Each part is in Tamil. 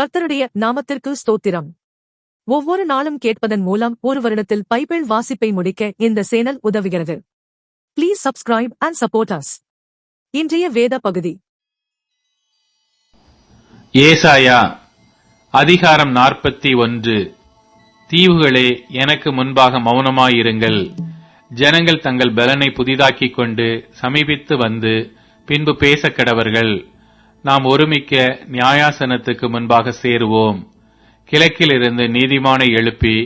கர்த்தருடைய நாமத்திற்கு ஸ்தோத்திரம். ஒவ்வொரு நாளும் கேட்பதன் மூலம் ஒரு வருடத்தில் பைபிள் வாசிப்பை முடிக்க இந்த சேனல் உதவுகிறது. Please subscribe and support us இன்றைய வேத பகுதி. ஏசாயா அதிகாரம் நாற்பத்தி ஒன்று. தீவுகளே எனக்கு முன்பாக மௌனமாயிருங்கள். ஜனங்கள் தங்கள் பலனை புதிதாக்கிக் கொண்டு சமீபித்து வந்து பின்பு பேச கடவர்கள் நாம் ஒருமிக்க நியாயாசனத்துக்கு முன்பாக சேருவோம். கிழக்கிலிருந்து நீதிமானை எழுப்பி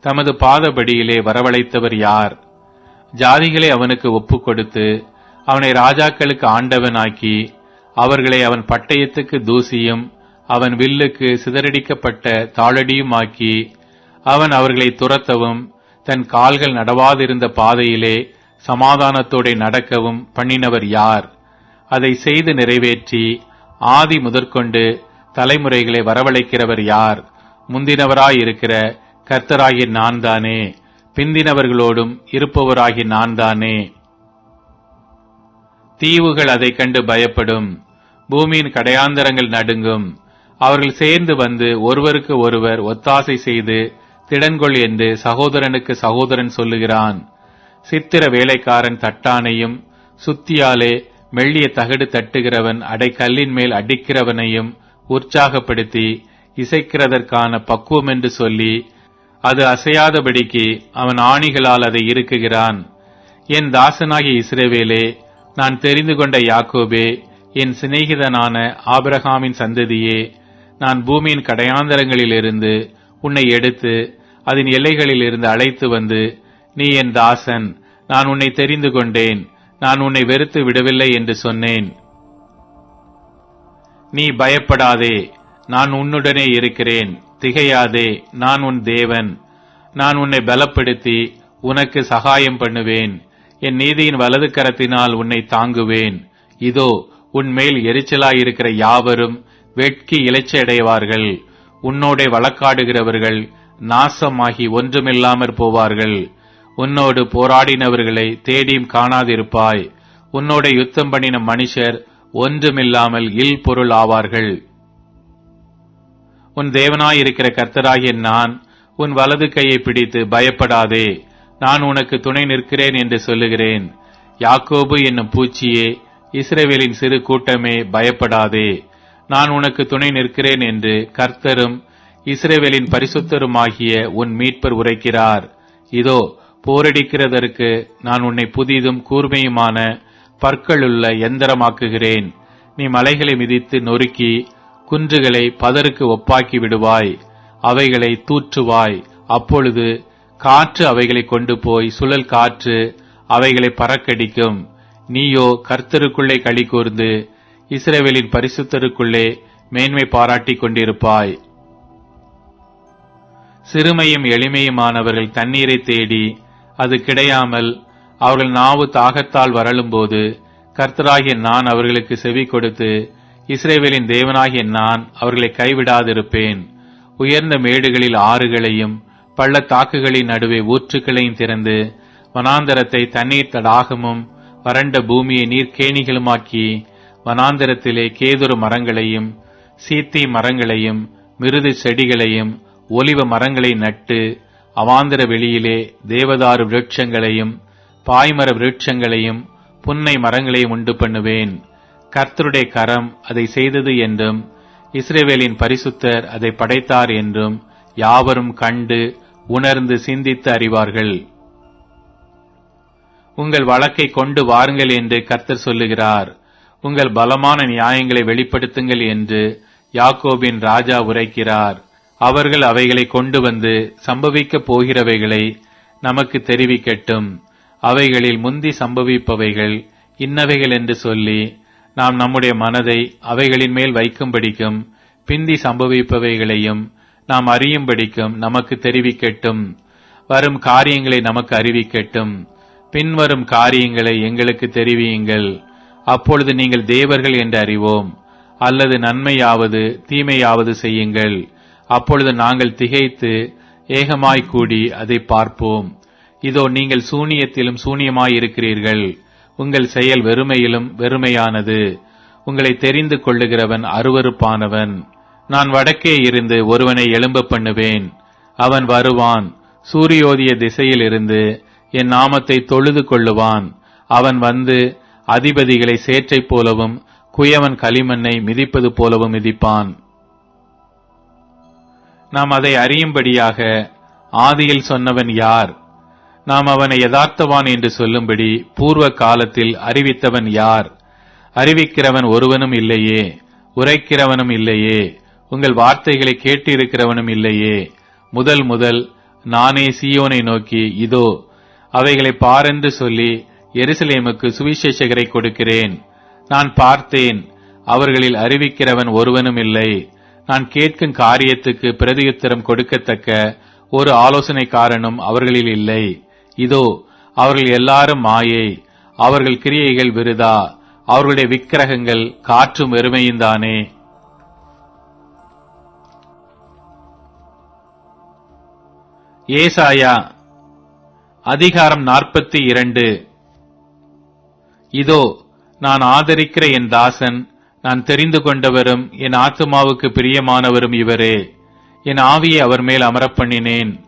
தமது பாதபடியிலே வரவழைத்தவர் யார்? ஜாதிகளை அவனுக்கு ஒப்புக் கொடுத்து அவனை ராஜாக்களுக்கு ஆண்டவனாக்கி அவர்களை அவன் பட்டயத்துக்கு தூசியும் அவன் வில்லுக்கு சிதறடிக்கப்பட்ட தாளடியுமாக்கி அவன் அவர்களை துரத்தவும் தன் கால்கள் நடவாதிருந்த பாதையிலே சமாதானத்தோட நடக்கவும் பண்ணினவர் யார்? அதை செய்து நிறைவேற்றி ஆதி முதற்கொண்டு தலைமுறைகளை வரவழைக்கிறவர் யார்? முந்தினவராயிருக்கிற கர்த்தராகி நான் தானே பிந்தினவர்களோடும் இருப்பவராகி நான் தானே தீவுகள் அதைக் கண்டு பயப்படும். பூமியின் கடையாந்தரங்கள் நடுங்கும். அவர்கள் சேர்ந்து வந்து ஒருவருக்கு ஒருவர் ஒத்தாசை செய்து திடன்கொள் என்று சகோதரனுக்கு சகோதரன் சொல்லுகிறான். சித்திர வேலைக்காரன் தட்டானையும் சுத்தியாலே மெல்லிய தகடு தட்டுகிறவன் அடைக்கல்லின் மேல் அடிக்கிறவனையும் உற்சாகப்படுத்தி இசைக்கிறதற்கான பக்குவம் என்று சொல்லி அது அசையாதபடிக்கு அவன் ஆணிகளால் அதை இருக்குகிறான் என் தாசனாகிய இஸ்ரேவேலே நான் தெரிந்து கொண்ட யாக்கோபே என் சிநேகிதனான ஆபிரகாமின் சந்ததியே நான் பூமியின் கடையாந்தரங்களிலிருந்து உன்னை எடுத்து அதன் எல்லைகளில் இருந்து அழைத்து வந்து நீ என் தாசன் நான் உன்னை தெரிந்து கொண்டேன். நான் உன்னை வெறுத்து விடவில்லை என்று சொன்னேன். நீ பயப்படாதே நான் உன்னுடனே இருக்கிறேன். திகையாதே நான் உன் தேவன். நான் உன்னை பலப்படுத்தி உனக்கு சகாயம் பண்ணுவேன். என் நீதியின் வலது கரத்தினால் உன்னை தாங்குவேன். இதோ உன் மேல் எரிச்சலாயிருக்கிற யாவரும் வெட்கி இளைச்சடைவார்கள் உன்னோடே வழக்காடுகிறவர்கள் நாசமாகி ஒன்றுமில்லாமற் போவார்கள். உன்னோடு போராடினவர்களை தேடியும் காணாதிருப்பாய். உன்னோட யுத்தம் பண்ணின மனுஷர் ஒன்றுமில்லாமல் இல் பொருள் ஆவார்கள். உன் தேவனாயிருக்கிற கர்த்தராகிய நான் உன் வலது கையை பிடித்து பயப்படாதே. நான் உனக்கு துணை நிற்கிறேன் என்று சொல்லுகிறேன். யாக்கோபு என்னும் பூச்சியே இஸ்ரேவேலின் சிறு கூட்டமே பயப்படாதே. நான் உனக்கு துணை நிற்கிறேன் என்று கர்த்தரும் இஸ்ரேவேலின் பரிசுத்தருமாகிய உன் மீட்பர் உரைக்கிறார். இதோ போரடிக்கிறதற்கு நான் உன்னை புதிதும் கூர்மையுமான பற்களுள்ள எந்திரமாக்குகிறேன். நீ மலைகளை மிதித்து நொறுக்கி குன்றுகளை பதருக்கு ஒப்பாக்கி விடுவாய். அவைகளை தூற்றுவாய். அப்பொழுது காற்று அவைகளை கொண்டு போய் சுழல் காற்று அவைகளை பறக்கடிக்கும். நீயோ கர்த்தருக்குள்ளே களி கூர்ந்து இஸ்ரேவேலின் பரிசுத்தருக்குள்ளே மேன்மை பாராட்டிக் கொண்டிருப்பாய். சிறுமையும் எளிமையுமானவர்கள் தண்ணீரை தேடி அது கிடையாமல் அவர்கள் நாவு தாகத்தால் வரலும்போது கர்த்தராகிய நான் அவர்களுக்கு செவி கொடுத்து இஸ்ரேவேலின் தேவனாகிய நான் அவர்களை கைவிடாதிருப்பேன். உயர்ந்த மேடுகளில் ஆறுகளையும் பள்ளத்தாக்குகளின் நடுவே ஊற்றுக்களையும் திறந்து வனாந்தரத்தை தண்ணீர் தடாகமும் வறண்ட பூமியை நீர்க்கேணிகளுமாக்கி வனாந்தரத்திலே கேதுரு மரங்களையும் சீத்தி மரங்களையும் மிருது செடிகளையும் ஒலிவ மரங்களை நட்டு அவாந்திர வெளியிலே தேவதாரு விருட்சங்களையும் பாய்மர விருட்சங்களையும் புன்னை மரங்களையும் உண்டு பண்ணுவேன். கர்த்தருடைய கரம் அதை செய்தது என்றும் இஸ்ரேவேலின் பரிசுத்தர் அதை படைத்தார் என்றும் யாவரும் கண்டு உணர்ந்து சிந்தித்து அறிவார்கள். உங்கள் வழக்கை கொண்டு வாருங்கள் என்று கர்த்தர் சொல்லுகிறார். உங்கள் பலமான நியாயங்களை வெளிப்படுத்துங்கள் என்று யாக்கோபின் ராஜா உரைக்கிறார். அவர்கள் அவைகளை கொண்டு வந்து சம்பவிக்கப் போகிறவைகளை நமக்கு தெரிவிக்கட்டும். அவைகளில் முந்தி சம்பவிப்பவைகள் இன்னவைகள் என்று சொல்லி நாம் நம்முடைய மனதை அவைகளின் மேல் வைக்கும்படிக்கும் பிந்தி சம்பவிப்பவைகளையும் நாம் அறியும்படிக்கும் நமக்கு தெரிவிக்கட்டும். வரும் காரியங்களை நமக்கு அறிவிக்கட்டும். பின்வரும் காரியங்களை எங்களுக்கு தெரிவியுங்கள். அப்பொழுது நீங்கள் தேவர்கள் என்று அறிவோம். அல்லது நன்மையாவது தீமையாவது செய்யுங்கள். அப்பொழுது நாங்கள் திகைத்து ஏகமாய் கூடி அதை பார்ப்போம். இதோ நீங்கள் சூனியத்திலும் சூனியமாயிருக்கிறீர்கள் உங்கள் செயல் வெறுமையிலும் வெறுமையானது. உங்களை தெரிந்து கொள்ளுகிறவன் அருவருப்பானவன். நான் வடக்கே இருந்து ஒருவனை எழும்ப பண்ணுவேன். அவன் வருவான். சூரியோதிய திசையில் இருந்து என் நாமத்தை தொழுது கொள்ளுவான். அவன் வந்து அதிபதிகளை சேற்றைப் போலவும் குயவன் களிமண்ணை மிதிப்பது போலவும் மிதிப்பான். நாம் அதை அறியும்படியாக ஆதியில் சொன்னவன் யார்? நாம் அவனை யதார்த்தவான் என்று சொல்லும்படி பூர்வ காலத்தில் அறிவித்தவன் யார்? அறிவிக்கிறவன் ஒருவனும் இல்லையே. உரைக்கிறவனும் இல்லையே. உங்கள் வார்த்தைகளை கேட்டிருக்கிறவனும் இல்லையே. முதல் முதல் நானே சீயோனை நோக்கி இதோ அவைகளை பாரென்று சொல்லி எருசலேமுக்கு சுவிசேஷகரை கொடுக்கிறேன். நான் பார்த்தேன் அவர்களில் அறிவிக்கிறவன் ஒருவனும் இல்லை. நான் கேட்கும் காரியத்துக்கு பிரதியுத்தரம் கொடுக்கத்தக்க ஒரு ஆலோசனைக்காரனும் அவர்களில் இல்லை. இதோ அவர்கள் எல்லாரும் மாயை அவர்கள் கிரியைகள் விருதா அவர்களுடைய விக்கிரகங்கள் காற்றும் வெறுமையும்தானே ஏசாயா அதிகாரம் நாற்பத்தி இரண்டு. இதோ நான் ஆதரிக்கிற என் தாசன் நான் தெரிந்து கொண்டவரும் என் ஆத்துமாவுக்கு பிரியமானவரும் இவரே. என் ஆவியை அவர் மேல் அமரப் பண்ணினேன்.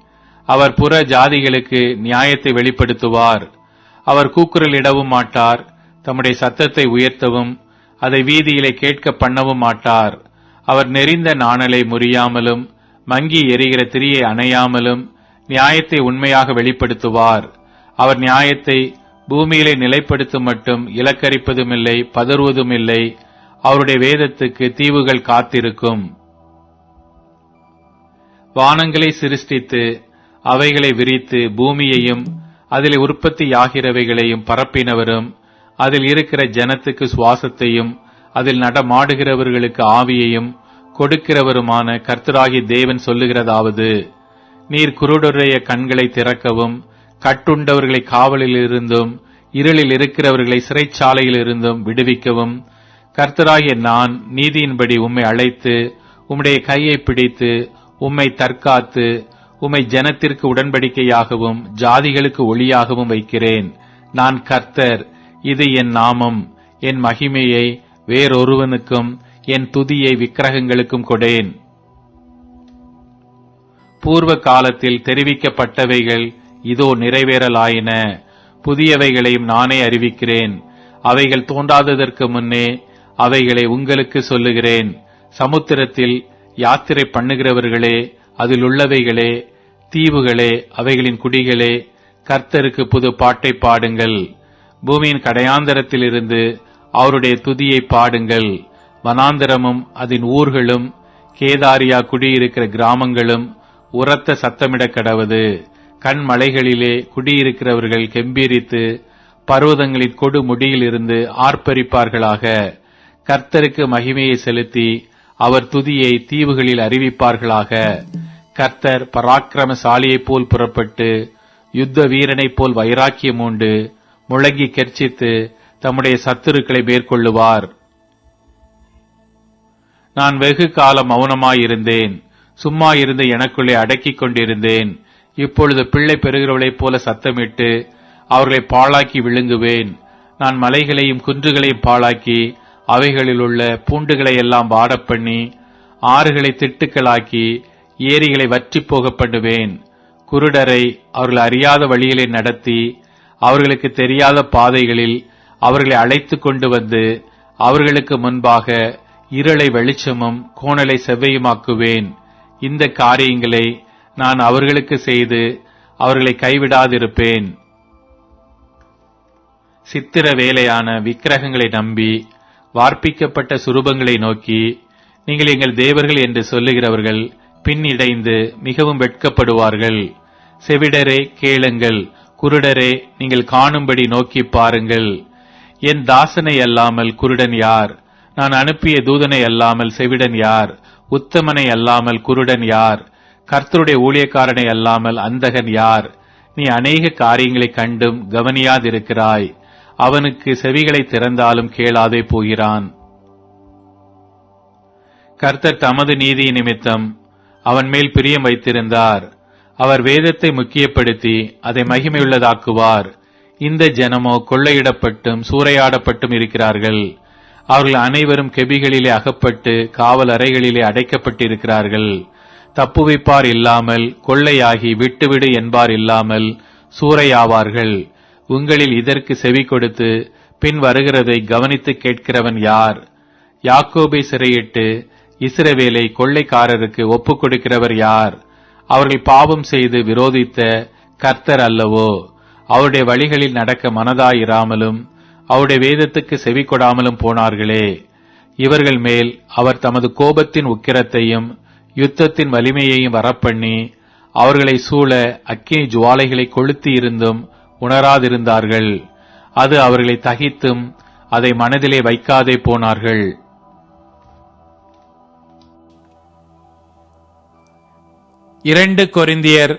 அவர் புற ஜாதிகளுக்கு நியாயத்தை வெளிப்படுத்துவார். அவர் கூக்குரலிடவும் மாட்டார். தம்முடைய சத்தத்தை உயர்த்தவும் அதை வீதியிலே கேட்க பண்ணவும் மாட்டார். அவர் நெறிந்த நாணலை முறியாமலும் மங்கி எரிகிற திரியை அணையாமலும் நியாயத்தை உண்மையாக வெளிப்படுத்துவார். அவர் நியாயத்தை பூமியிலே நிலைப்படுத்தும் மட்டும் இலக்கரிப்பதுமில்லை பதறுவதுமில்லை. அவருடைய வேதத்துக்கு தீவுகள் காத்திருக்கும். வானங்களை சிருஷ்டித்து அவைகளை விரித்து பூமியையும் அதில் உற்பத்தியாகிறவைகளையும் பரப்பினவரும் அதில் இருக்கிற ஜனத்துக்கு சுவாசத்தையும் அதில் நடமாடுகிறவர்களுக்கு ஆவியையும் கொடுக்கிறவருமான கர்த்தராகி தேவன் சொல்லுகிறதாவது நீர் குருடுடைய கண்களை திறக்கவும் கட்டுண்டவர்களை காவலில் இருந்தும் இருளில் இருக்கிறவர்களை சிறைச்சாலையில் இருந்தும் விடுவிக்கவும் கர்த்தராகிய நான் நீதியின்படி உம்மை அழைத்து உம்முடைய கையை பிடித்து உம்மை தற்காத்து உம்மை ஜனத்திற்கு உடன்படிக்கையாகவும் ஜாதிகளுக்கு ஒளியாகவும் வைக்கிறேன். நான் கர்த்தர் இது என் நாமம் என் மகிமையை வேறொருவனுக்கும் என் துதியை விக்கிரகங்களுக்கும் கொடேன். பூர்வ காலத்தில் தெரிவிக்கப்பட்டவைகள் இதோ நிறைவேறலாயின. புதியவைகளையும் நானே அறிவிக்கிறேன். அவைகள் தோன்றாததற்கு முன்னே அவைகளை உங்களுக்கு சொல்லுகிறேன். சமுத்திரத்தில் யாத்திரை பண்ணுகிறவர்களே அதில் உள்ளவைகளே தீவுகளே அவைகளின் குடிகளே கர்த்தருக்கு புது பாட்டை பாடுங்கள். பூமியின் கடையாந்தரத்திலிருந்து அவருடைய துதியை பாடுங்கள். வனாந்தரமும் அதன் ஊர்களும் கேதாரியா குடியிருக்கிற கிராமங்களும் உரத்த சத்தமிட கடவுது. கண்மலைகளிலே குடியிருக்கிறவர்கள் கெம்பீரித்து பர்வதங்களின் கொடு முடியில் இருந்து ஆர்ப்பரிப்பார்களாக. கர்த்தருக்கு மகிமையை செலுத்தி அவர் துதியை தீவுகளில் அறிவிப்பார்களாக. கர்த்தர் பராக்கிரமசாலியைப் போல் புறப்பட்டு யுத்த வீரனைப் போல் வைராக்கியம் உண்டு முழங்கி கர்ச்சித்து தம்முடைய சத்துருக்களை மேற்கொள்ளுவார். நான் வெகு காலம் மௌனமாயிருந்தேன். சும்மா இருந்து எனக்குள்ளே அடக்கிக் கொண்டிருந்தேன். இப்பொழுது பிள்ளை பெறுகிறவளைப் போல சத்தமிட்டு அவர்களை பாழாக்கி விழுங்குவேன். நான் மலைகளையும் குன்றுகளையும் பாழாக்கி அவைகளில் உள்ள பூண்டுகளை எல்லாம் வாடப் பண்ணி ஆறுகளை திட்டுக்களாக்கி ஏரிகளை வற்றி போக பண்ணுவேன் குருடரை அவர்கள் அறியாத வழிகளை நடத்தி அவர்களுக்கு தெரியாத பாதைகளில் அவர்களை அழைத்து கொண்டு வந்து அவர்களுக்கு முன்பாக இருளை வெளிச்சமும் கோணலை செவ்வையுமாக்குவேன். இந்த காரியங்களை நான் அவர்களுக்கு செய்து அவர்களை கைவிடாதிருப்பேன். சித்திர வேலையான விக்கிரகங்களை நம்பி வார்ப்பிக்கப்பட்ட சுரூபங்களை நோக்கி நீங்கள் எங்கள் தேவர்கள் என்று சொல்லுகிறவர்கள் பின்னிடைந்து மிகவும் வெட்கப்படுவார்கள். செவிடரே கேளுங்கள். குருடரே நீங்கள் காணும்படி நோக்கி பாருங்கள். என் தாசனை அல்லாமல் குருடன் யார்? நான் அனுப்பிய தூதனை அல்லாமல் செவிடன் யார்? உத்தமனை அல்லாமல் குருடன் யார்? கர்த்தருடைய ஊழியக்காரனை அல்லாமல் அந்தகன் யார்? நீ அநேக காரியங்களைக் கண்டும் கவனியாதிருக்கிறாய். அவனுக்கு செவிகளை திறந்தாலும் கேளாதே போகிறான். கர்த்தர் தமது நீதி நிமித்தம் அவன் மேல் பிரியம் வைத்திருந்தார். அவர் வேதத்தை முக்கியப்படுத்தி அதை மகிமையுள்ளதாக்குவார். இந்த ஜனமோ கொள்ளையிடப்பட்டும் சூறையாடப்பட்டும் இருக்கிறார்கள். அவர்கள் அனைவரும் கெபிகளிலே அகப்பட்டு காவல் அறைகளிலே அடைக்கப்பட்டிருக்கிறார்கள். தப்புவிப்பார் இல்லாமல் கொள்ளையாகி விட்டுவிடு என்பார் இல்லாமல் சூறையாவார்கள். உங்களில் இதற்கு செவி கொடுத்து பின் வருகிறதை கவனித்து கேட்கிறவன் யார்? யாக்கோபை சிறையிட்டு இஸ்ரவேலை கொள்ளைக்காரருக்கு ஒப்புக் கொடுக்கிறவர் யார்? அவர்கள் பாவம் செய்து விரோதித்த கர்த்தர் அல்லவோ? அவருடைய வழிகளில் நடக்க மனதாயிராமலும் அவருடைய வேதத்துக்கு செவி கொடாமலும் போனார்களே. இவர்கள் மேல் அவர் தமது கோபத்தின் உக்கிரத்தையும் யுத்தத்தின் வலிமையையும் வரப்பண்ணி அவர்களை சூழ அக்கினி ஜுவாலைகளை கொளுத்தி இருந்தும் உணராதிருந்தார்கள். அது அவர்களை தகித்தும் அதை மனதிலே வைக்காதே போனார்கள். இரண்டு கொரிந்தியர்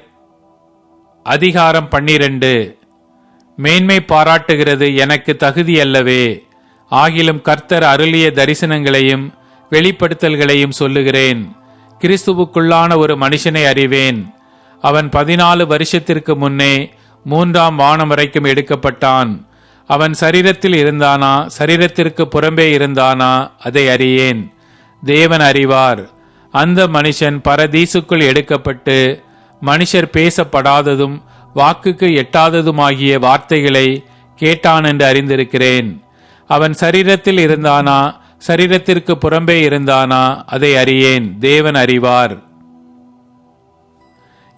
அதிகாரம் பன்னிரண்டு. மேன்மை பாராட்டுகிறது எனக்கு தகுதியல்லவே ஆகிலும் கர்த்தர் அருளிய தரிசனங்களையும் வெளிப்படுத்தல்களையும் சொல்லுகிறேன். கிறிஸ்துவுக்குள்ளான ஒரு மனுஷனை அறிவேன். அவன் பதினாலு வருஷத்திற்கு முன்னே மூன்றாம் வானம் வரைக்கும் எடுக்கப்பட்டான். அவன் சரீரத்தில் இருந்தானா? சரீரத்திற்கு புறம்பே இருந்தானா? அதை அறியேன். தேவன் அறிவார். அந்த மனுஷன் பரதீசுக்குள் எடுக்கப்பட்டு மனுஷர் பேசப்படாததும் வாக்குக்கு எட்டாததுமாகிய வார்த்தைகளை கேட்டான் என்று அறிந்திருக்கிறேன். அவன் சரீரத்தில் இருந்தானா? சரீரத்திற்கு புறம்பே இருந்தானா? அதை அறியேன். தேவன் அறிவார்.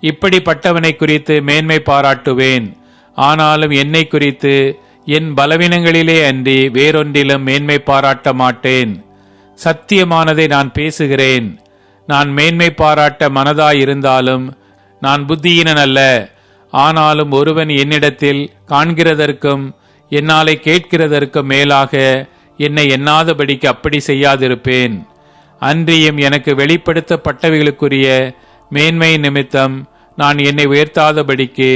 இப்படிப்பட்டவனை குறித்து மேன்மை பாராட்டுவேன். ஆனாலும் என்னை குறித்து என் பலவீனங்களிலே அன்றி வேறொன்றிலும் மேன்மை பாராட்ட மாட்டேன். சத்தியமானதை நான் பேசுகிறேன். நான் மேன்மை பாராட்ட மனதாயிருந்தாலும் நான் புத்தியினன் அல்ல. ஆனாலும் ஒருவன் என்னிடத்தில் காண்கிறதற்கும் என்னாலே கேட்கிறதற்கும் மேலாக என்னை எண்ணாதபடிக்கு அப்படி செய்யாதிருப்பேன். அன்றியும் எனக்கு வெளிப்படுத்தப்பட்டவைகளுக்குரிய மேன்மை நிமித்தம் நான் என்னை உயர்த்தாதபடிக்கு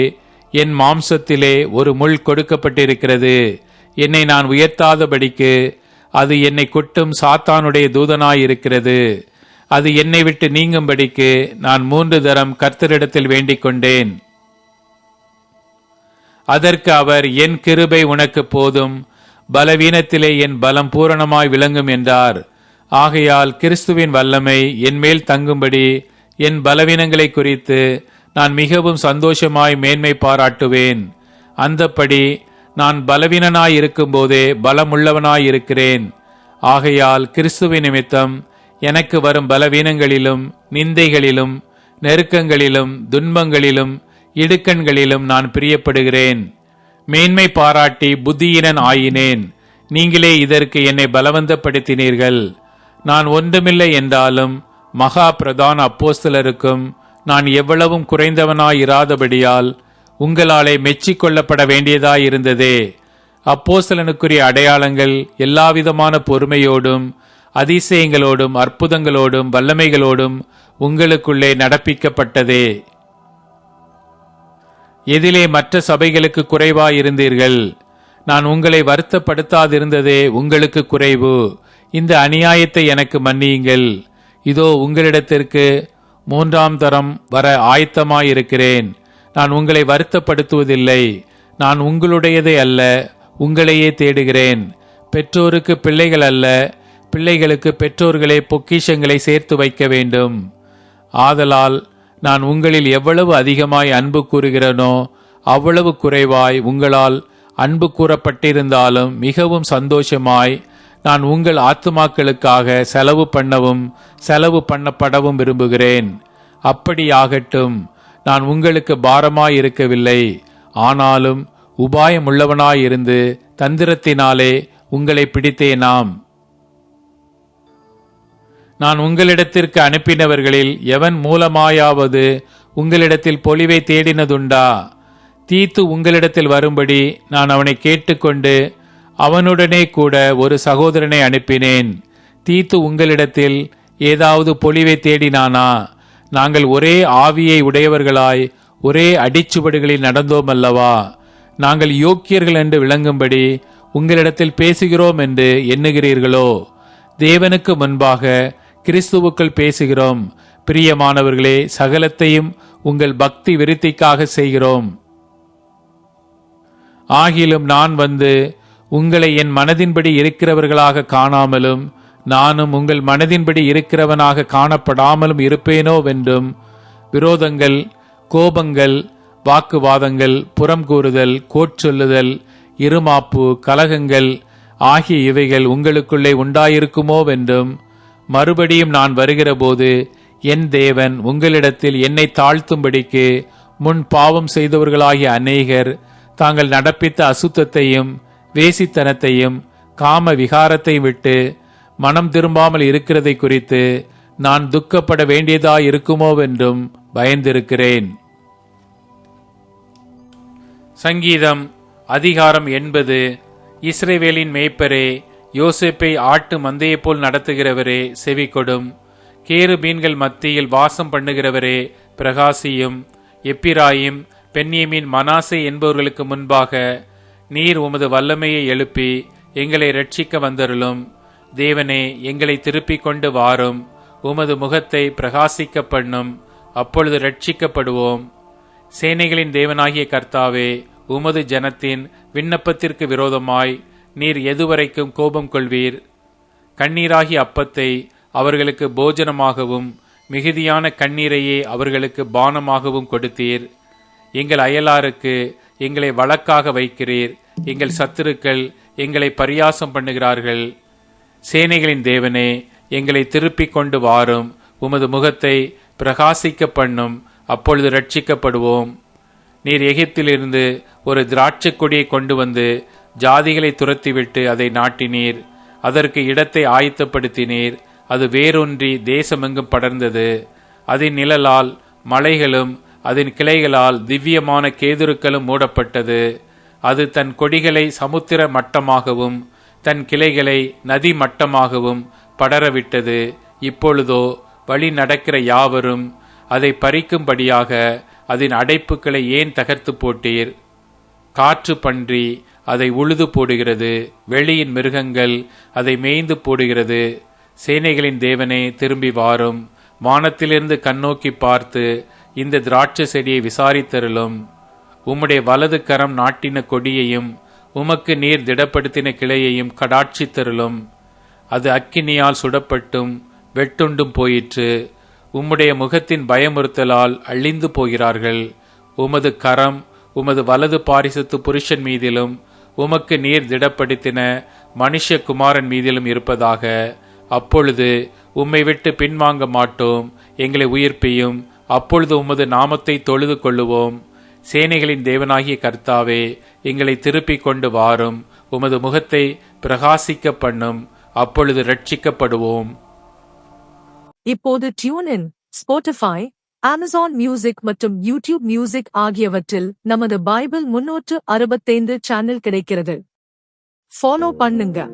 என் மாம்சத்திலே ஒரு முள் கொடுக்கப்பட்டிருக்கிறது. என்னை நான் உயர்த்தாதபடிக்கு அது என்னை கொட்டும் சாத்தானுடைய தூதனாயிருக்கிறது. அது என்னை விட்டு நீங்கும்படிக்கு நான் மூன்று தரம் கர்த்தரிடத்தில் வேண்டிக் கொண்டேன் அதற்கு அவர் என் கிருபை உனக்கு போதும். பலவீனத்திலே என் பலம் பூரணமாய் விளங்கும் என்றார். ஆகையால் கிறிஸ்துவின் வல்லமை என் மேல் தங்கும்படி என் பலவீனங்களை குறித்து நான் மிகவும் சந்தோஷமாய் மேன்மை பாராட்டுவேன். அந்தப்படி நான் பலவீனனாய் இருக்கும்போதே பலமுள்ளவனாய் இருக்கிறேன். ஆகையால் கிறிஸ்துவின் நிமித்தம் எனக்கு வரும் பலவீனங்களிலும் நிந்தைகளிலும் நெருக்கங்களிலும் துன்பங்களிலும் இடுக்கண்களிலும் நான் பிரியப்படுகிறேன். மேன்மை பாராட்டி புத்தியினன் ஆயினேன். நீங்களே இதற்கு என்னை பலவந்தப்படுத்தினீர்கள். நான் ஒன்றுமில்லை என்றாலும் மகா பிரதான அப்போஸ்தலருக்கும் நான் எவ்வளவும் குறைந்தவனாயிராதபடியால் உங்களாலே மெச்சிக்கொள்ளப்பட வேண்டியதாயிருந்ததே. அப்போசலனுக்குரிய அடையாளங்கள் எல்லாவிதமான பொறுமையோடும் அதிசயங்களோடும் அற்புதங்களோடும் வல்லமைகளோடும் உங்களுக்குள்ளே நடப்பிக்கப்பட்டதே. எதிலே மற்ற சபைகளுக்கு குறைவாயிருந்தீர்கள். நான் உங்களை வருத்தப்படுத்தாதிருந்ததே உங்களுக்கு குறைவு. இந்த அநியாயத்தை எனக்கு மன்னியுங்கள். இதோ உங்களிடத்திற்கு மூன்றாம் தரம் வர ஆயத்தமாயிருக்கிறேன். நான் உங்களை வருத்தப்படுத்துவதில்லை. நான் உங்களுடையதை அல்ல உங்களையே தேடுகிறேன். பெற்றோருக்கு பிள்ளைகள் அல்ல பிள்ளைகளுக்கு பெற்றோர்களே பொக்கிஷங்களை சேர்த்து வைக்க வேண்டும். ஆதலால் நான் உங்களில் எவ்வளவு அதிகமாய் அன்பு கூறுகிறேனோ அவ்வளவு குறைவாய் உங்களால் அன்பு கூறப்பட்டிருந்தாலும் மிகவும் சந்தோஷமாய் நான் உங்கள் ஆத்துமாக்களுக்காக செலவு பண்ணவும் செலவு பண்ணப்படவும் விரும்புகிறேன். அப்படியாகட்டும் நான் உங்களுக்கு பாரமாய் இருக்கவில்லை ஆனாலும் உபாயமுள்ளவனாயிருந்து தந்திரத்தினாலே உங்களை பிடித்தேனாம். நான் உங்களிடத்திற்கு அனுப்பினவர்களில் எவன் மூலமாயாவது உங்களிடத்தில் பொலிவை தேடினதுண்டா? தீத்து உங்களிடத்தில் வரும்படி நான் அவனை கேட்டுக்கொண்டு அவனுடனே கூட ஒரு சகோதரனை அனுப்பினேன். தீத்து உங்களிடத்தில் ஏதாவது பொலிவை தேடினானா? நாங்கள் ஒரே ஆவியை உடையவர்களாய் ஒரே அடிச்சுவடுகளில் நடந்தோம் அல்லவா நாங்கள் யோக்கியர்கள் என்று விளங்கும்படி உங்களிடத்தில் பேசுகிறோம் என்று எண்ணுகிறீர்களோ? தேவனுக்கு முன்பாக கிறிஸ்துவுக்குள் பேசுகிறோம். பிரியமானவர்களே சகலத்தையும் உங்கள் பக்தி விருத்திக்காக செய்கிறோம். ஆகிலும் நான் வந்து உங்களை என் மனதின்படி இருக்கிறவர்களாக காணாமலும் நானும் உங்கள் மனதின்படி இருக்கிறவனாக காணப்படாமலும் இருப்பேனோவென்றும் விரோதங்கள் கோபங்கள் வாக்குவாதங்கள் புறம் கூறுதல் கோட்சொல்லுதல் இருமாப்பு கலகங்கள் ஆகிய இவைகள் உங்களுக்குள்ளே உண்டாயிருக்குமோவென்றும் மறுபடியும் நான் வருகிறபோது என் தேவன் உங்களிடத்தில் என்னை தாழ்த்தும்படிக்கு முன் பாவம் செய்தவர்களாகிய அநேகர் தாங்கள் நடப்பித்த அசுத்தத்தையும் வேசித்தனத்தையும் காம விகாரத்தை விட்டு மனம் திரும்பாமல் இருக்கிறதை குறித்து நான் துக்கப்பட வேண்டியதாயிருக்குமோவென்றும் பயந்திருக்கிறேன். சங்கீதம் அதிகாரம் எண்பது. இஸ்ரேவேலின் மேய்ப்பரே யோசேப்பை ஆட்டு மந்தையைப் போல் நடத்துகிறவரே செவி கொடும் கேருபீன்கள் மத்தியில் வாசம் பண்ணுகிறவரே பிரகாசியும். எப்பிராயிம் பெண்ணியமின் மனாசே என்பவர்களுக்கு முன்பாக நீர் உமது வல்லமையை எழுப்பி எங்களை ரட்சிக்க வந்தருளும். தேவனே எங்களை திருப்பிக் கொண்டு வாரும். உமது முகத்தை பிரகாசிக்க பண்ணும். அப்பொழுது ரட்சிக்கப்படுவோம் சேனைகளின் தேவனாகிய கர்த்தாவே உமது ஜனத்தின் விண்ணப்பத்திற்கு விரோதமாய் நீர் எதுவரைக்கும் கோபம் கொள்வீர். கண்ணீராகிய அப்பத்தை அவர்களுக்கு போஜனமாகவும் மிகுதியான கண்ணீரையே அவர்களுக்கு பானமாகவும் கொடுத்தீர். எங்கள் அயலாருக்கு எங்களை வழக்காக வைக்கிறீர். எங்கள் சத்துருக்கள் எங்களை பரியாசம் பண்ணுகிறார்கள். சேனைகளின் தேவனே எங்களை திருப்பிக் கொண்டு வாரும். உமது முகத்தை பிரகாசிக்க பண்ணும். அப்பொழுது ரட்சிக்கப்படுவோம் நீர் எகிப்திலிருந்து ஒரு திராட்சைக் கொடியை கொண்டு வந்து ஜாதிகளை துரத்திவிட்டு அதை நாட்டினீர். அதற்கு இடத்தை ஆயத்தப்படுத்தினீர். அது வேரூன்றி தேசமெங்கும் படர்ந்தது. அதன் நிழலால் மலைகளும் அதன் கிளைகளால் திவ்யமான கேதுருக்களும் மூடப்பட்டது. அது தன் கொடிகளை சமுத்திர மட்டமாகவும் தன் கிளைகளை நதி மட்டமாகவும் படரவிட்டது. இப்பொழுதோ வழி நடக்கிற யாவரும் அதை பறிக்கும்படியாக அதன் அடைப்புகளை ஏன் தகர்த்து போட்டீர்? காற்று பன்றி அதை உழுது போடுகிறது. வெளியின் மிருகங்கள் அதை மேய்ந்து போடுகிறது. சேனைகளின் தேவனே திரும்பி வாரும். வானத்திலிருந்து கண்ணோக்கி பார்த்து இந்த திராட்சை செடியை விசாரித்தருளும். உம்முடைய வலது கரம் நாட்டின கொடியையும் உமக்கு நீர் திடப்படுத்தின கிளையையும் கடாட்சித்தருளும். அது அக்கினியால் சுடப்பட்டும் வெட்டுண்டும் போயிற்று. உம்முடைய முகத்தின் பயமுறுத்தலால் அழிந்து போகிறார்கள். உமது கரம் உமது வலது பாரிசத்து புருஷன் மீதிலும் உமக்கு நீர் திடப்படுத்தின மனுஷகுமாரன் மீதிலும் இருப்பதாக. அப்பொழுது உம்மை விட்டு பின்வாங்க மாட்டோம். எங்களை உயிர்ப்பியும் அப்பொழுது உமது நாமத்தை தொழுது கொள்ளுவோம் சேனைகளின் தேவனாகிய கர்த்தாவே எங்களை திருப்பிக் கொண்டு வாரும். உமது முகத்தை பிரகாசிக்க பண்ணும். அப்பொழுது ரட்சிக்கப்படுவோம் இப்போது டியூனின் ஸ்போட்டிஃபை அமேசான் மியூசிக் மற்றும் யூடியூப் மியூசிக் ஆகியவற்றில் நமது பைபிள் முன்னூற்று அறுபத்தைந்து சேனல் கிடைக்கிறது. ஃபாலோ பண்ணுங்க.